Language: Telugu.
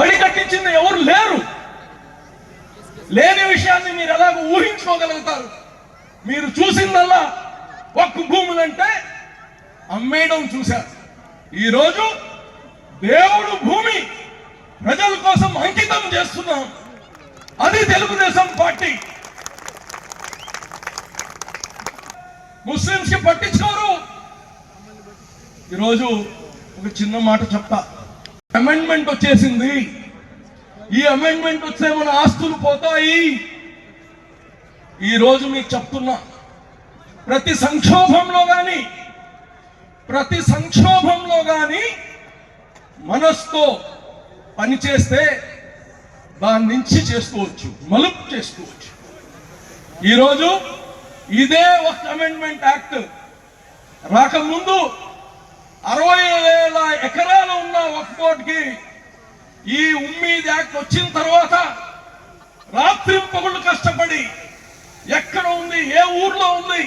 బడి కట్టించింది ఎవరు లేరు. లేని విషయాన్ని మీరు ఎలాగ ఊహించుకోగలుగుతారు. మీరు చూసిందల్లా ఒక్క భూములంటే అమ్మేయడం చూశారు. ఈరోజు దేవుడు భూమి ప్రజల కోసం అంకితం చేస్తున్నాం. అది తెలుగుదేశం పార్టీ. ముస్లింస్కి పట్టించుకోరు. ఈరోజు ఒక చిన్న మాట చెప్తా. అమెండ్మెంట్ వచ్చేసింది. ఈ అమెండ్మెంట్ వస్తే మన ఆస్తులు పోతాయి. ఈ రోజు మీకు చెప్తున్నా ప్రతి సంక్షోభంలో కానీ ప్రతి సంక్షోభంలో కానీ మనస్తో పనిచేస్తే దాని నుంచి చేసుకోవచ్చు మలుపు చేసుకోవచ్చు. ఈరోజు ఇదే ఒక అమెండ్మెంట్ యాక్ట్ రాకముందు అరవై వేల ఎకరాలు ఉన్న ఈ ఉమ్మీద్ యాక్ట్ వచ్చిన తర్వాత రాత్రి పగుళ్ళు కష్టపడి ఎక్కడ ఉంది ఏ ఊర్లో ఉంది